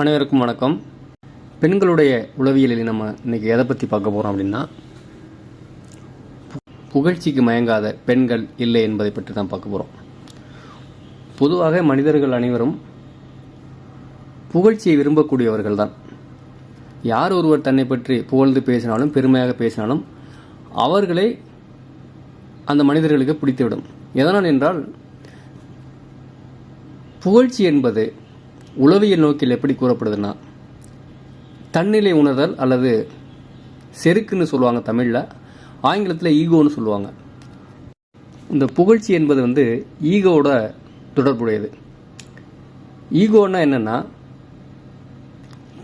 அனைவருக்கும் வணக்கம். பெண்களுடைய உளவியலில் நம்ம இன்னைக்கு எதை பற்றி பார்க்க போகிறோம் அப்படின்னா பு- புகழ்ச்சிக்கு மயங்காத பெண்கள் இல்லை என்பதை பற்றி தான் பார்க்க போகிறோம் பொதுவாக மனிதர்கள் அனைவரும் புகழ்ச்சியை விரும்பக்கூடியவர்கள் தான். யார் ஒருவர் தன்னை பற்றி புகழ்ந்து பேசினாலும் பெருமையாக பேசினாலும் அவர்களை அந்த மனிதர்களுக்கு பிடித்துவிடும். எதனால் என்றால் புகழ்ச்சி என்பது உளவியல் நோக்கில் எப்படி கூறப்படுதுன்னா தன்னிலை உணர்தல் அல்லது செருக்குன்னு சொல்லுவாங்க தமிழில் ஆங்கிலத்தில் ஈகோன்னு சொல்லுவாங்க. இந்த புகழ்ச்சி என்பது வந்து ஈகோவோட தொடர்புடையது. ஈகோன்னா என்னென்னா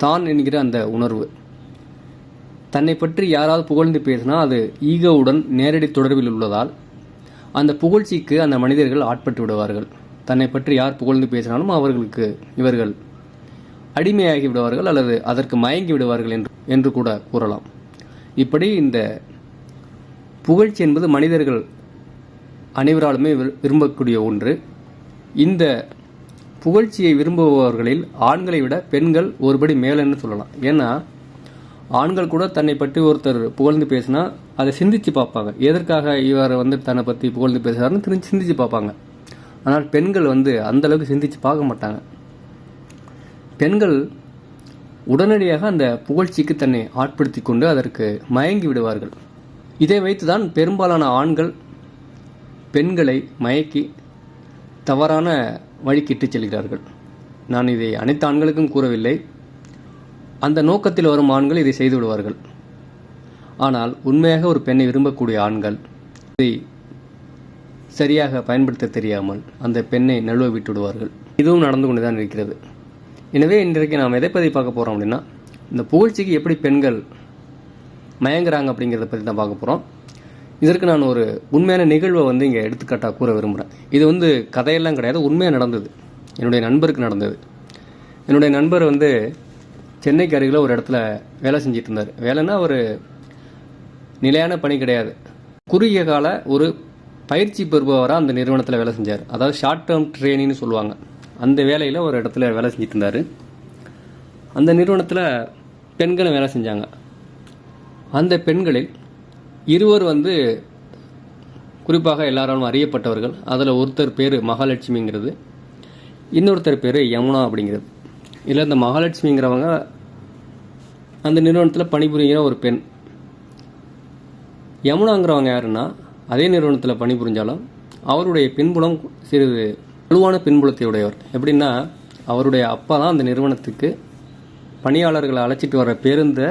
தான் என்கிற அந்த உணர்வு. தன்னை பற்றி யாராவது புகழ்ந்து பேசினா அது ஈகோவுடன் நேரடி தொடர்பில் உள்ளதால் அந்த புகழ்ச்சிக்கு அந்த மனிதர்கள் ஆட்பட்டு விடுவார்கள். தன்னை பற்றி யார் புகழ்ந்து பேசினாலும் அவர்களுக்கு இவர்கள் அடிமையாகி விடுவார்கள் அல்லது அதற்கு மயங்கி விடுவார்கள் என்று என்று கூட கூறலாம். இப்படி இந்த புகழ்ச்சி என்பது மனிதர்கள் அனைவராலுமே விரு- விரும்பக்கூடிய ஒன்று. இந்த புகழ்ச்சியை விரும்புபவர்களில் ஆண்களை விட பெண்கள் ஒருபடி மேலன்னு சொல்லலாம். ஏன்னா ஆண்கள் கூட தன்னை பற்றி ஒருத்தர் புகழ்ந்து பேசினா அதை சிந்திச்சு பார்ப்பாங்க. எதற்காக இவர் வந்து தன்னை பற்றி புகழ்ந்து பேசுகிறாருன்னு திரும்பி சிந்திச்சு பார்ப்பாங்க. ஆனால் பெண்கள் வந்து அந்தளவுக்கு சிந்தித்து பார்க்க மாட்டாங்க. பெண்கள் உடனடியாக அந்த புகழ்ச்சிக்கு தன்னை ஆட்படுத்தி கொண்டு அதற்கு மயங்கி விடுவார்கள். இதை வைத்துதான் பெரும்பாலான ஆண்கள் பெண்களை மயக்கி தவறான வழிக்கு இட்டுச் செல்கிறார்கள். நான் இதை அனைத்து ஆண்களுக்கும் கூறவில்லை. அந்த நோக்கத்தில் வரும் ஆண்கள் இதை செய்து விடுவார்கள். ஆனால் உண்மையாக ஒரு பெண்ணை விரும்பக்கூடிய ஆண்கள் இதை சரியாக பயன்படுத்த தெரியாமல் அந்த பெண்ணை நழுவ விட்டுவிடுவார்கள் இதுவும் நடந்து கொண்டு தான் இருக்கிறது. எனவே இன்றைக்கு நாம் எதை பற்றி பார்க்க போகிறோம் அப்படின்னா இந்த புகழ்ச்சிக்கு எப்படி பெண்கள் மயங்குறாங்க அப்படிங்கிறத பற்றி தான் பார்க்க போகிறோம் இதற்கு நான் ஒரு உண்மையான நிகழ்வை வந்து இங்கே எடுத்துக்காட்டாக கூற விரும்புகிறேன் இது வந்து கதையெல்லாம் கிடையாது உண்மையாக நடந்தது. என்னுடைய நண்பருக்கு நடந்தது. என்னுடைய நண்பர் வந்து சென்னைக்கு அருகில் ஒரு இடத்துல வேலை செஞ்சிட்டு இருந்தார். வேலைன்னா ஒரு நிலையான பணி கிடையாது. குறுகிய கால ஒரு பயிற்சி பெறுபவராக அந்த நிறுவனத்தில் வேலை செஞ்சார். அதாவது ஷார்ட் டேர்ம் ட்ரைனிங்னு சொல்லுவாங்க. அந்த வேலையில் ஒரு இடத்துல வேலை செஞ்சுட்டு இருந்தார் அந்த நிறுவனத்தில் பெண்களும் வேலை செஞ்சாங்க. அந்த பெண்களில் இருவர் வந்து குறிப்பாக எல்லாராலும் அறியப்பட்டவர்கள். அதில் ஒருத்தர் பேர் மகாலட்சுமிங்கிறது. இன்னொருத்தர் பேர் யமுனா அப்படிங்கிறது. இதில் இந்த மகாலட்சுமிங்கிறவங்க அந்த நிறுவனத்தில் பணிபுரிகிற ஒரு பெண். யமுனாங்கிறவங்க யாருன்னா அதே நிறுவனத்தில் பணிபுரிஞ்சாலும் அவருடைய பின்புலம் சிறிது வலுவான பின்புலத்தை உடையவர். எப்படின்னா அவருடைய அப்பா தான் அந்த நிறுவனத்துக்கு பணியாளர்களை அழைச்சிட்டு வர பேருந்தை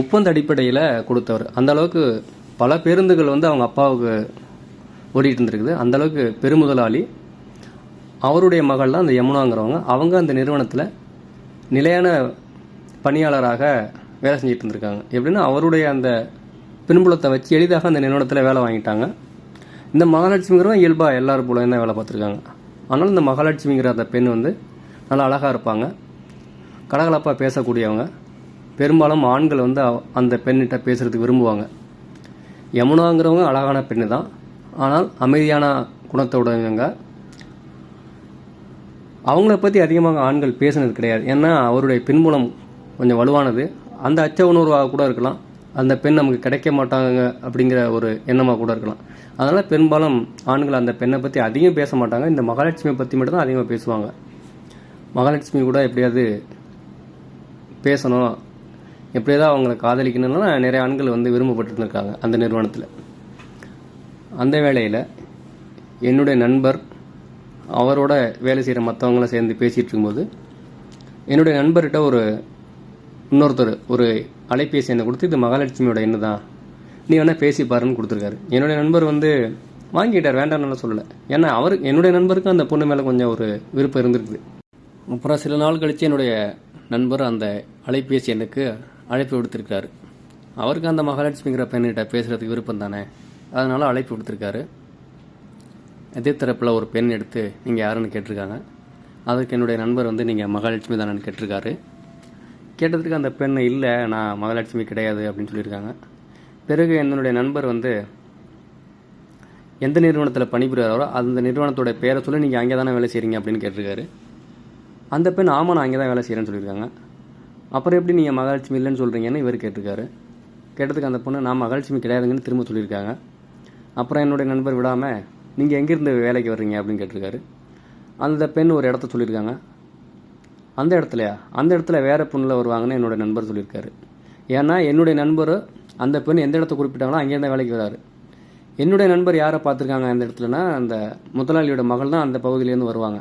ஒப்பந்த அடிப்படையில் கொடுத்தவர். அந்த அளவுக்கு பல பேருந்துகள் வந்து அவங்க அப்பாவுக்கு ஓடிட்டு இருந்திருக்குது. அந்த அளவுக்கு பெருமுதலாளி அவருடைய மகள் தான் அந்த யமுனாங்கிறவங்க. அவங்க அந்த நிறுவனத்தில் நிலையான பணியாளராக வேலை செஞ்சுட்டு இருந்திருக்காங்க. எப்படின்னா அவருடைய அந்த பின்புலத்தை வச்சு எளிதாக அந்த நிறுவனத்தில் வேலை வாங்கிட்டாங்க. இந்த மகாலட்சுமிங்கிறவங்க இயல்பாக எல்லாரும் போல தான் வேலை பார்த்துருக்காங்க. ஆனால் இந்த மகாலட்சுமிங்கிற அந்த பெண் வந்து நல்லா அழகாக இருப்பாங்க. கலகலப்பாக பேசக்கூடியவங்க. பெரும்பாலும் ஆண்கள் வந்து அந்த பெண்ணிட்ட பேசுகிறதுக்கு விரும்புவாங்க. யமுனாங்கிறவங்க அழகான பெண்ணு தான் ஆனால் அமைதியான குணத்தோடவங்க அவங்கள பற்றி அதிகமாக ஆண்கள் பேசுனது கிடையாது. ஏன்னா அவருடைய பின்புலம் கொஞ்சம் வலுவானது. அந்த அச்ச உணர்வாக கூட இருக்கலாம். அந்த பெண் நமக்கு கிடைக்க மாட்டாங்க அப்படிங்கிற ஒரு எண்ணமாக கூட இருக்கலாம். அதனால் பெரும்பாலும் ஆண்கள் அந்த பெண்ணை பற்றி அதிகம் பேச மாட்டாங்க. இந்த மகாலட்சுமியை பற்றி மட்டும் தான் அதிகமாக பேசுவாங்க. மகாலட்சுமி கூட எப்படியாவது பேசணும். எப்படியாவது அவங்கள காதலிக்கணும்னா நிறைய ஆண்கள் வந்து விரும்பப்பட்டு இருக்காங்க அந்த நிறுவனத்தில். அந்த வேளையில் என்னுடைய நண்பர் அவரோட வேலை செய்கிற மற்றவங்களாம் சேர்ந்து பேசிகிட்டு இருக்கும்போது என்னுடைய நண்பர்கிட்ட ஒரு இன்னொருத்தர் ஒரு அலைபேசி எண்ணை கொடுத்து இது மகாலட்சுமியோட எண்ணு தான் நீ வேணால் பேசி பாருன்னு கொடுத்துருக்காரு. என்னுடைய நண்பர் வந்து வாங்கிட்டார் வேண்டாம்னு சொல்லலை. ஏன்னா அவர் என்னுடைய நண்பருக்கு அந்த பொண்ணு மேலே கொஞ்சம் ஒரு விருப்பம் இருந்திருக்குது. அப்புறம் சில நாள் கழித்து என்னுடைய நண்பர் அந்த அலைபேசி எண்ணுக்கு அழைப்பு விடுத்திருக்காரு. அவருக்கு அந்த மகாலட்சுமிங்கிற பெண்ணிட்ட பேசுகிறதுக்கு விருப்பம் தானே? அதனால் அழைப்பு விடுத்திருக்காரு. எதிர் தரப்பில் ஒரு பெண் எடுத்து நீங்கள் யாருன்னு கேட்டிருக்காங்க? அதுக்கு என்னுடைய நண்பர் வந்து நீங்கள் மகாலட்சுமி தானேன்னு கேட்டிருக்காரு. கேட்டதுக்கு அந்த பெண் இல்லை நான் மகாலட்சுமி கிடையாது அப்படின்னு சொல்லியிருக்காங்க. பிறகு என்னுடைய நண்பர் வந்து எந்த நிறுவனத்தில் பணிபுரியாரோ அந்த நிறுவனத்தோட பேரை சொல்லி நீங்கள் அங்கே தானே வேலை செய்கிறீங்க அப்படின்னு கேட்டிருக்காரு. அந்த பெண் ஆமாம் நான் அங்கே தான் வேலை செய்கிறேன்னு சொல்லியிருக்காங்க. அப்புறம் எப்படி நீங்கள் மகாலட்சுமி இல்லைன்னு சொல்கிறீங்கன்னு இவர் கேட்டிருக்காரு. கேட்டதுக்கு அந்த பொண்ணு நான் மகாலட்சுமி கிடையாதுங்கன்னு திரும்ப சொல்லியிருக்காங்க. அப்புறம் என்னுடைய நண்பர் விடாமல் நீங்கள் எங்கேருந்து வேலைக்கு வர்றீங்க? அப்படின்னு கேட்டிருக்காரு. அந்த பெண் ஒரு இடத்த சொல்லியிருக்காங்க. அந்த இடத்துலையா? அந்த இடத்துல வேறு பொண்ணில் வருவாங்கன்னு என்னுடைய நண்பர் சொல்லியிருக்காரு. ஏன்னா என்னுடைய நண்பர் அந்த பெண் எந்த இடத்த குறிப்பிட்டாங்களோ அங்கேருந்து வேலைக்கு வராரு. என்னுடைய நண்பர் யாரை பார்த்துருக்காங்க அந்த இடத்துலனா அந்த முதலாளியோட மகள் தான் அந்த பகுதியிலேருந்து வருவாங்க.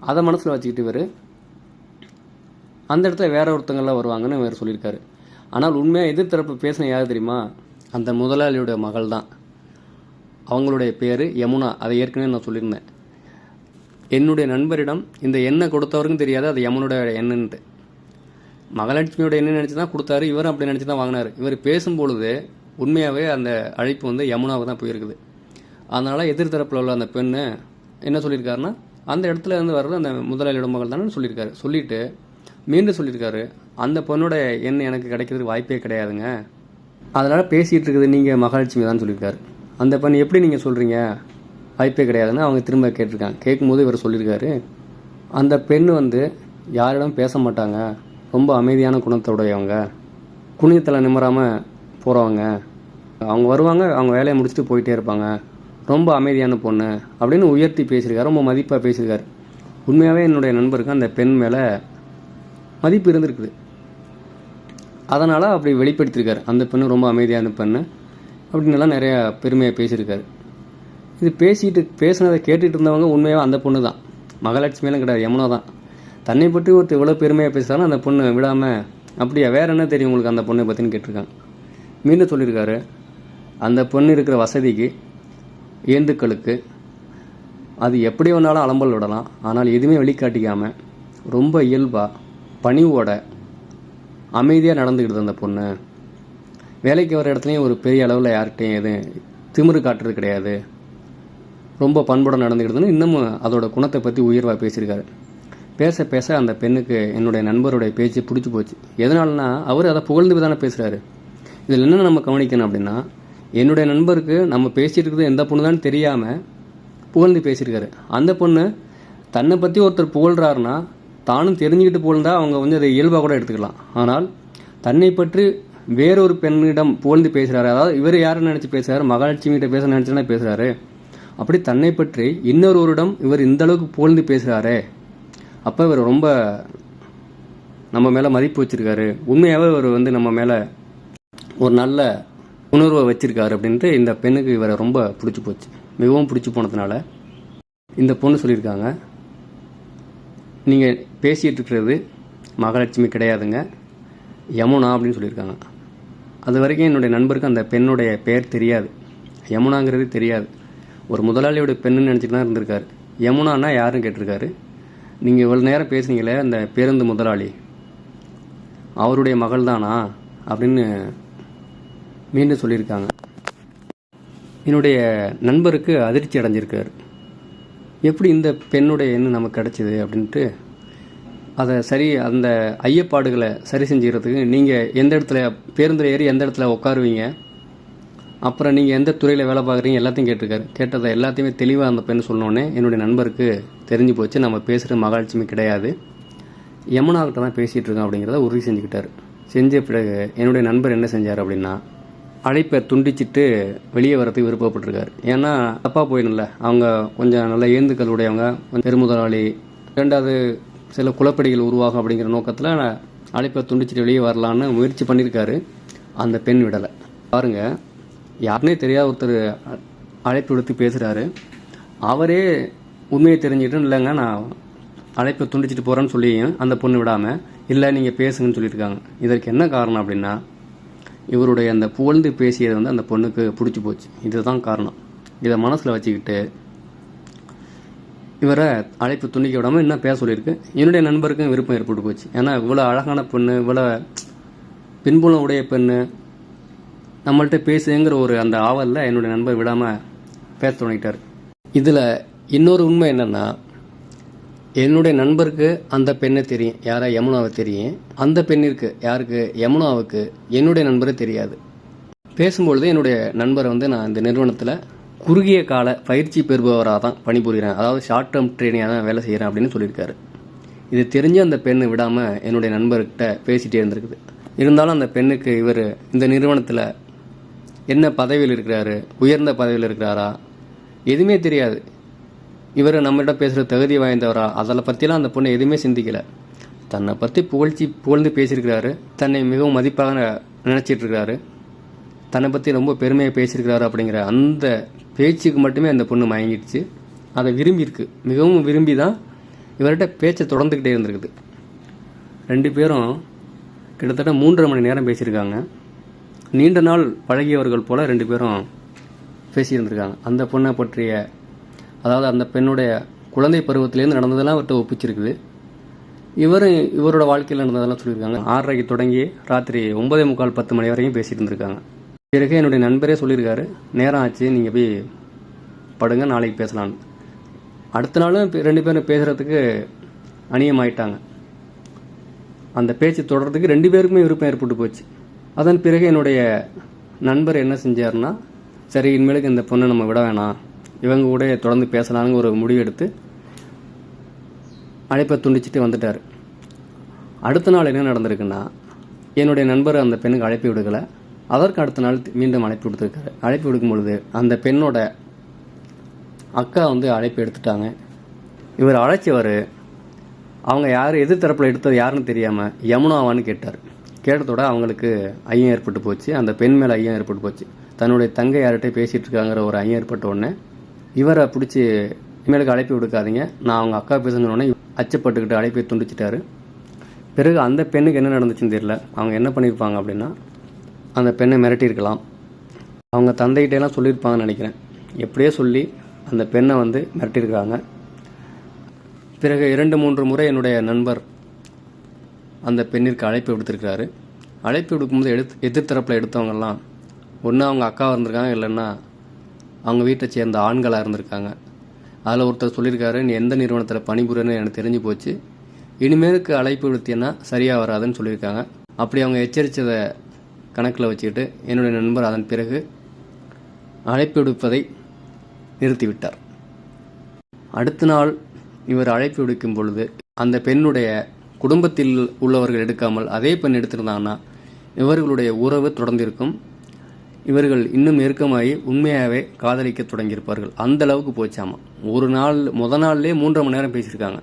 அதை மனசில் வச்சுக்கிட்டு இவர் அந்த இடத்துல வேற ஒருத்தங்கள்லாம் வருவாங்கன்னு இவர் சொல்லியிருக்காரு. ஆனால் உண்மையாக எதிர்த்தரப்பு பேசின யார் தெரியுமா? அந்த முதலாளியோட மகள் தான் அவங்களுடைய பேர் யமுனா. அதை ஏற்கனவே நான் சொல்லியிருந்தேன். என்னுடைய நண்பரிடம் இந்த எண்ணெய் கொடுத்தவருக்கும் தெரியாது அது யமுனோட எண்ணுன்ட்டு. மகாலட்சுமியோட எண்ணெய் நினச்சி தான் கொடுத்தாரு இவரும் அப்படி நினச்சி தான் வாங்கினார். இவர் பேசும்பொழுது உண்மையாகவே அந்த அழைப்பு வந்து யமுனாவுக்கு தான் போயிருக்குது. அதனால் எதிர்த்தரப்பில் உள்ள அந்த பெண்ணு என்ன சொல்லியிருக்காருன்னா அந்த இடத்துல இருந்து வர்றது அந்த முதலாளியோட மகள் தானே சொல்லியிருக்காரு. சொல்லிவிட்டு மீண்டும் சொல்லியிருக்காரு அந்த பொண்ணோட எண்ணெய் எனக்கு கிடைக்கிறதுக்கு வாய்ப்பே கிடையாதுங்க. அதனால் பேசிகிட்டு இருக்குது நீங்கள் மகாலட்சுமி தான் சொல்லியிருக்காரு. அந்த பெண் எப்படி நீங்கள் சொல்கிறீங்க வாய்ப்பே கிடையாதுன்னு அவங்க திரும்ப கேட்டிருக்காங்க. கேட்கும்போது இவர் சொல்லியிருக்காரு அந்த பெண் வந்து யாரிடம் பேச மாட்டாங்க. ரொம்ப அமைதியான குணத்தோடையவங்க. குனியத்தில் நிம்மறாமல் போகிறவங்க அவங்க வருவாங்க அவங்க வேலையை முடிச்சுட்டு போயிட்டே இருப்பாங்க. ரொம்ப அமைதியான பொண்ணு அப்படின்னு உயர்த்தி பேசியிருக்காரு ரொம்ப மதிப்பாக பேசியிருக்காரு. உண்மையாகவே என்னுடைய நண்பருக்கு அந்த பெண் மேலே மதிப்பு இருந்திருக்குது. அதனால் அப்படி வெளிப்படுத்தியிருக்காரு. அந்த பெண்ணு ரொம்ப அமைதியான பெண்ணு அப்படின்னுலாம் நிறையா பெருமையாக பேசியிருக்காரு. இது பேசிட்டு பேசுனதை கேட்டுட்டு இருந்தவங்க உண்மையாக அந்த பொண்ணு தான் மகாலட்சுமியெல்லாம் கிடையாது யமுனா தான் தன்னை பற்றி ஒருத்தர் இவ்வளோ பெருமையாக பேசுகிறாலும் அந்த பொண்ணு விடாமல் அப்படியா வேற என்ன தெரியும் உங்களுக்கு அந்த பொண்ணை பற்றின்னு கேட்டிருக்காங்க. மீண்டும் சொல்லியிருக்காரு அந்த பொண்ணு இருக்கிற வசதிக்கு ஏந்துக்களுக்கு அது எப்படி வேணாலும் அலம்பல் விடலாம். ஆனால் எதுவுமே வெளிக்காட்டிக்காமல் ரொம்ப இயல்பாக பணிவோட அமைதியாக நடந்துக்கிடுது அந்த பொண்ணு வேலைக்கு வர இடத்துலையும் ஒரு பெரிய அளவில் யார்கிட்டையும் எதுவும் திமிரு காட்டுறது கிடையாது. ரொம்ப பண்புடன் நடந்துக்கிட்டதுன்னு இன்னமும் அதோட குணத்தை பற்றி உயர்வாக பேசியிருக்காரு. பேச பேச அந்த பெண்ணுக்கு என்னுடைய நண்பருடைய பேச்சு பிடிச்சி போச்சு. எதனாலனா அவர் அதை புகழ்ந்து தானே பேசுகிறாரு இதில் என்ன நம்ம கவனிக்கணும் அப்படின்னா என்னுடைய நண்பருக்கு நம்ம பேசிட்டு இருக்கிறது எந்த பொண்ணு தான் தெரியாமல் புகழ்ந்து பேசியிருக்காரு. அந்த பொண்ணு தன்னை பற்றி ஒருத்தர் புகழ்றாருன்னா தானும் தெரிஞ்சுக்கிட்டு புகழ்ந்தா அவங்க வந்து அதை இயல்பாக கூட எடுத்துக்கலாம். ஆனால் தன்னை பற்றி வேறொரு பெண்ணிடம் புகழ்ந்து பேசுகிறாரு அதாவது இவர் யாருன்னு நினச்சி பேசுகிறாரு மகாலட்சுமி கிட்ட பேச நினச்சுனா பேசுகிறாரு அப்படி தன்னை பற்றி இன்னொருவரிடம் இவர் இந்த அளவுக்கு புகழ்ந்து பேசுகிறாரே அப்போ இவர் ரொம்ப நம்ம மேலே மதிப்பு வச்சிருக்காரு. உண்மையாகவே இவர் வந்து நம்ம மேலே ஒரு நல்ல உணர்வை வச்சிருக்காரு அப்படின்ட்டு இந்த பெண்ணுக்கு இவரை ரொம்ப பிடிச்சி போச்சு. மிகவும் பிடிச்சி போனதுனால இந்த பொண்ணு சொல்லியிருக்காங்க நீங்கள் பேசிகிட்டு இருக்கிறது மகாலட்சுமி கிடையாதுங்க யமுனா அப்படின்னு சொல்லியிருக்காங்க. அது வரைக்கும் என்னுடைய நண்பருக்கு அந்த பெண்ணுடைய பெயர் தெரியாது. யமுனாங்கிறது தெரியாது. ஒரு முதலாளியோட பெண்ணுன்னு நினச்சிட்டு தான் இருந்திருக்காரு. யமுனானா யாருன்னு கேட்டிருக்காரு? நீங்கள் இவ்வளோ நேரம் பேசுனீங்களே அந்த பேருந்து முதலாளி. அவருடைய மகள் தானா? அப்படின்னு மீண்டும் சொல்லியிருக்காங்க. என்னுடைய நண்பருக்கு அதிர்ச்சி அடைஞ்சிருக்கார். எப்படி இந்த பெண்ணுடைய எண்ணம் நமக்கு கிடச்சிது அப்படின்ட்டு அதை சரி அந்த ஐயப்பாடுகளை சரி செஞ்சுக்கிறதுக்கு நீங்கள் எந்த இடத்துல பேருந்தில் ஏறி எந்த இடத்துல உட்காருவீங்க? அப்புறம் நீங்கள் எந்த துறையில் வேலை பார்க்குறீங்க எல்லாத்தையும் கேட்டிருக்காரு. கேட்டதை எல்லாத்தையுமே தெளிவாக அந்த பெண் சொன்னோடனே என்னுடைய நண்பருக்கு தெரிஞ்சு போச்சு. நம்ம பேசுகிற மகாலட்சுமி கிடையாது. யமுனாக்கிட்ட தான் பேசிகிட்டு இருக்கோம் அப்படிங்கிறத உறுதி செஞ்சுக்கிட்டார். செஞ்ச பிறகு என்னுடைய நண்பர் என்ன செஞ்சார் அப்படின்னா அழைப்பை துண்டிச்சிட்டு வெளியே வரதுக்கு விருப்பப்பட்டிருக்காரு. ஏன்னா தப்பாக போயிடல அவங்க கொஞ்சம் நல்ல ஏந்துக்கள் உடையவங்க கொஞ்சம் பெருமுதலாளி. ரெண்டாவது சில குலப்படிகள் உருவாகும் அப்படிங்கிற நோக்கத்தில் அழைப்பை துண்டிச்சிட்டு வெளியே வரலான்னு முயற்சி பண்ணியிருக்காரு அந்த பெண் விடலை. பாருங்கள் யாருனே தெரியாத ஒருத்தர் அ- அழைப்பு விடுத்து பேசுகிறாரு அவரே உண்மையை தெரிஞ்சுக்கிட்டு இல்லைங்க நான் அழைப்பை துண்டிச்சிட்டு போகிறேன்னு சொல்லியும் அந்த பொண்ணு விடாமல் இல்லை நீங்கள் பேசுங்கன்னு சொல்லியிருக்காங்க. இதற்கு என்ன காரணம் அப்படின்னா இவருடைய அந்த புகழ்ந்து பேசியது வந்து அந்த பொண்ணுக்கு பிடிச்சி போச்சு. இதுதான் காரணம். இதை மனசில் வச்சுக்கிட்டு இவரை அழைப்பு துண்டிக்க விடாமல் இன்னும் பேச சொல்லியிருக்கு. என்னுடைய நண்பருக்கும் விருப்பம் ஏற்பட்டு போச்சு. ஏன்னா இவ்வளோ அழகான பெண்ணு இவ்வளோ பின்புலம் உடைய பெண்ணு நம்மள்ட்ட பேசுங்கிற ஒரு அந்த ஆவலில் என்னுடைய நண்பர் விடாமல் பேச தொடங்கிட்டார். இதில் இன்னொரு உண்மை என்னென்னா என்னுடைய நண்பருக்கு அந்த பெண்ணை தெரியும். யாரா யமுனாவை தெரியும். அந்த பெண்ணிற்கு யாருக்கு? யமுனாவுக்கு என்னுடைய நண்பரை தெரியாது. பேசும்பொழுது என்னுடைய நண்பரை வந்து நான் இந்த நிறுவனத்தில் குறுகிய கால பயிற்சி பெறுபவராக தான் பணிபுரிகிறேன். அதாவது ஷார்ட் டேர்ம் ட்ரைனிங்காக தான் வேலை செய்கிறேன் அப்படின்னு சொல்லியிருக்காரு. இது தெரிஞ்சு அந்த பெண்ணை விடாமல் என்னுடைய நண்பர்கிட்ட பேசிகிட்டே இருந்திருக்குது. இருந்தாலும் அந்த பெண்ணுக்கு இவர் இந்த நிறுவனத்தில் என்ன பதவியில் இருக்கிறாரு? உயர்ந்த பதவியில் இருக்கிறாரா? எதுவுமே தெரியாது. இவர் நம்மகிட்ட பேசுகிற தகுதி வாய்ந்தவரா? அதில் பற்றிலாம் அந்த பொண்ணு எதுவுமே சிந்திக்கலை. தன்னை பற்றி புகழ்ச்சி புகழ்ந்து பேசியிருக்கிறாரு. தன்னை மிகவும் மதிப்பாக நினச்சிட்டு இருக்கிறாரு தன்னை பற்றி ரொம்ப பெருமையாக பேசியிருக்கிறாரு அப்படிங்கிற அந்த பேச்சுக்கு மட்டுமே அந்த பொண்ணு மயங்கிடுச்சு. அதை விரும்பியிருக்கு. மிகவும் விரும்பி தான் இவர்கிட்ட பேச்சை தொடர்ந்துக்கிட்டே இருந்திருக்குது. ரெண்டு பேரும் கிட்டத்தட்ட மூன்றரை மணி நேரம் பேசியிருக்காங்க. நீண்ட நாள் பழகியவர்கள் போல் ரெண்டு பேரும் பேசியிருந்திருக்காங்க. அந்த பொண்ணை பற்றிய அதாவது அந்த பெண்ணுடைய குழந்தை பருவத்திலேருந்து நடந்ததெல்லாம் அவர்கிட்ட ஒப்பிச்சிருக்குது. இவரும் இவரோட வாழ்க்கையில் நடந்ததெல்லாம் சொல்லியிருக்காங்க. ஆறரைக்கு தொடங்கி ராத்திரி ஒன்பதே முக்கால் பத்து மணி வரைக்கும் பேசிகிட்டு இருந்திருக்காங்க பிறகு என்னுடைய நண்பரே சொல்லியிருக்காரு நேரம் ஆச்சு நீங்கள் போய் படுங்க நாளைக்கு பேசலான்னு அடுத்த நாளும் ரெண்டு பேரும் பேசுகிறதுக்கு அணியமாயிட்டாங்க அந்த பேச்சு தொடர்றதுக்கு ரெண்டு பேருக்குமே விருப்பம் ஏற்பட்டு போச்சு. அதன் பிறகு என்னுடைய நண்பர் என்ன செஞ்சாருன்னா சரி இனிமேலுக்கு இந்த பொண்ணை நம்ம விட வேணாம். இவங்க கூட தொடர்ந்து பேசலான்னு ஒரு முடிவெடுத்து அழைப்பை துண்டிச்சிட்டு வந்துட்டார். அடுத்த நாள் என்ன நடந்திருக்குன்னா என்னுடைய நண்பர் அந்த பெண்ணுக்கு அழைப்பு விடுக்கலை. அதற்கு அடுத்த நாள் மீண்டும் அழைப்பு விடுத்திருக்காரு. அழைப்பு விடுக்கும் பொழுது அந்த பெண்ணோட அக்கா வந்து அழைப்பு எடுத்துட்டாங்க. இவர் அழைச்சவர் அவங்க யார் எதிர் தரப்பில் எடுத்தது யாருன்னு தெரியாமல் யமுனாவான்னு கேட்டார். கேட்டதோட அவங்களுக்கு ஐயம் ஏற்பட்டு போச்சு. அந்த பெண் மேலே ஐயம் ஏற்பட்டு போச்சு. தன்னுடைய தங்கை யார்கிட்ட பேசிகிட்டு இருக்காங்கிற ஒரு ஐயம் ஏற்பட்ட உடனே இவரை பிடிச்சி இனிமேலுக்கு அழைப்பு விடுக்காதீங்க. நான் அவங்க அக்கா பேசணுன்னு அச்சப்பட்டுக்கிட்டு அழைப்பை துண்டிச்சிட்டாரு. பிறகு அந்த பெண்ணுக்கு என்ன நடந்துச்சுன்னு தெரியல. அவங்க என்ன பண்ணியிருப்பாங்க அப்படின்னா அந்த பெண்ணை மிரட்டியிருக்கலாம். அவங்க தந்தைகிட்டலாம் சொல்லியிருப்பாங்கன்னு நினைக்கிறேன். எப்படியோ சொல்லி அந்த பெண்ணை வந்து மிரட்டியிருக்காங்க. பிறகு இரண்டு மூன்று முறை என்னுடைய நண்பர் அந்த பெண்ணிற்கு அழைப்பு விடுத்திருக்கிறாரு. அழைப்பு விடுக்கும்போது எடுத்து எதிர்த்தரப்பில் எடுத்தவங்கெல்லாம் ஒன்று அவங்க அக்காவாக இருந்திருக்காங்க இல்லைன்னா அவங்க வீட்டை சேர்ந்த ஆண்களாக இருந்திருக்காங்க. அதில் ஒருத்தர் சொல்லியிருக்காரு நீ எந்த நிறுவனத்தில் பணிபுரியன்னு எனக்கு தெரிஞ்சு போச்சு. இனிமேலுக்கு அழைப்பு விடுத்தியன்னா சரியாக வராதுன்னு சொல்லியிருக்காங்க. அப்படி அவங்க எச்சரித்ததை கணக்கில் வச்சுக்கிட்டு என்னுடைய நண்பர் அதன் பிறகு அழைப்பு விடுப்பதை நிறுத்திவிட்டார். அடுத்த நாள் இவர் அழைப்பு விடுக்கும் பொழுது அந்த பெண்ணுடைய குடும்பத்தில் உள்ளவர்கள் எடுக்காமல் அதே பெண் எடுத்திருந்தாங்கன்னா இவர்களுடைய உறவு தொடர்ந்திருக்கும். இவர்கள் இன்னும் நெருக்கமாகி உண்மையாகவே காதலிக்க தொடங்கியிருப்பார்கள். அந்த அளவுக்கு போச்சாமா? ஒரு நாள் முத நாள்லேயே மூன்றரை மணி நேரம் பேசியிருக்காங்க.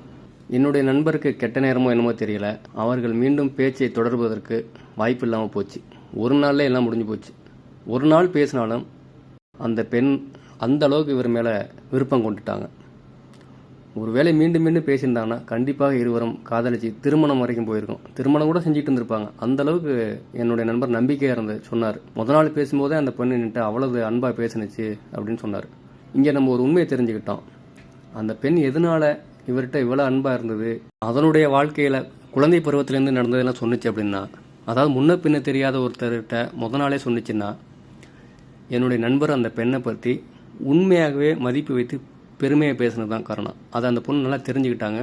என்னுடைய நண்பருக்கு கெட்ட நேரமோ என்னமோ தெரியல. அவர்கள் மீண்டும் பேச்சை தொடர்வதற்கு வாய்ப்பு இல்லாமல் போச்சு. ஒரு நாளில் எல்லாம் முடிஞ்சு போச்சு. ஒரு நாள் பேசினாலும் அந்த பெண் அந்த அளவுக்கு இவர் மேலே விருப்பம் கொண்டுட்டாங்க. ஒருவேளை மீண்டும் மீண்டும் பேசியிருந்தாங்கன்னா கண்டிப்பாக இருவரும் காதலிச்சு திருமணம் வரைக்கும் போயிருக்கும். திருமணம் கூட செஞ்சுட்டு இருந்திருப்பாங்க. அந்த அளவுக்கு என்னுடைய நண்பர் நம்பிக்கையாக இருந்து சொன்னார். முத நாள் பேசும்போதே அந்த பெண்ணு நின்று அவ்வளவு அன்பாக பேசினுச்சு அப்படின்னு சொன்னார். இங்கே நம்ம ஒரு உண்மையை தெரிஞ்சுக்கிட்டோம். அந்த பெண் எதனால இவர்கிட்ட இவ்வளோ அன்பாக இருந்தது? அதனுடைய வாழ்க்கையில் குழந்தை பருவத்திலேருந்து நடந்ததெல்லாம் சொன்னுச்சு அப்படின்னா அதாவது முன்ன பின்ன தெரியாத ஒருத்தர்கிட்ட முத நாளே சொன்னுச்சுன்னா என்னுடைய நண்பர் அந்த பெண்ணை பற்றி உண்மையாகவே மதிப்பு வைத்து பெருமையை பேசுனது தான் காரணம். அதை அந்த பொண்ணு நல்லா தெரிஞ்சுக்கிட்டாங்க.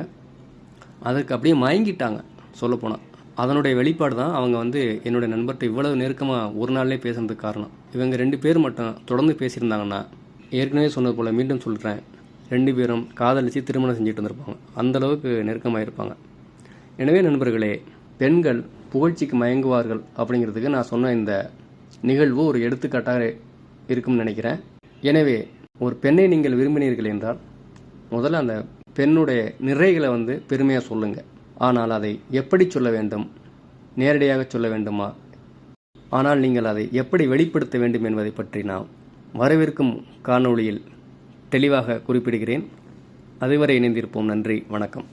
அதுக்கு அப்படியே மயங்கிட்டாங்க சொல்லப்போனால் அதனுடைய வெளிப்பாடு தான் அவங்க வந்து என்னுடைய நண்பர்கிட்ட இவ்வளவு நெருக்கமாக ஒரு நாள்லேயே பேசுனதுக்கு காரணம். இவங்க ரெண்டு பேர் மட்டும் தொடர்ந்து பேசியிருந்தாங்கன்னா ஏற்கனவே சொன்னது போல் மீண்டும் சொல்கிறேன் ரெண்டு பேரும் காதலித்து திருமணம் செஞ்சுட்டு வந்திருப்பாங்க. அந்த அளவுக்கு நெருக்கமாக இருப்பாங்க. எனவே நண்பர்களே பெண்கள் புகழ்ச்சிக்கு மயங்குவார்கள் அப்படிங்கிறதுக்கு நான் சொன்ன இந்த நிகழ்வு ஒரு எடுத்துக்காட்டாக இருக்கும்னு நினைக்கிறேன். எனவே ஒரு பெண்ணை நீங்கள் விரும்பினீர்கள் என்றால் முதல்ல அந்த பெண்ணுடைய நிறைகளை வந்து பெருமையாக சொல்லுங்கள் ஆனால் அதை எப்படி சொல்ல வேண்டும்? நேரடியாக சொல்ல வேண்டுமா? ஆனால் நீங்கள் அதை எப்படி வெளிப்படுத்த வேண்டும் என்பதை பற்றி நான் வரவிருக்கும் காணொளியில் தெளிவாக குறிப்பிடுகிறேன். அதுவரை இணைந்திருப்போம். நன்றி. வணக்கம்.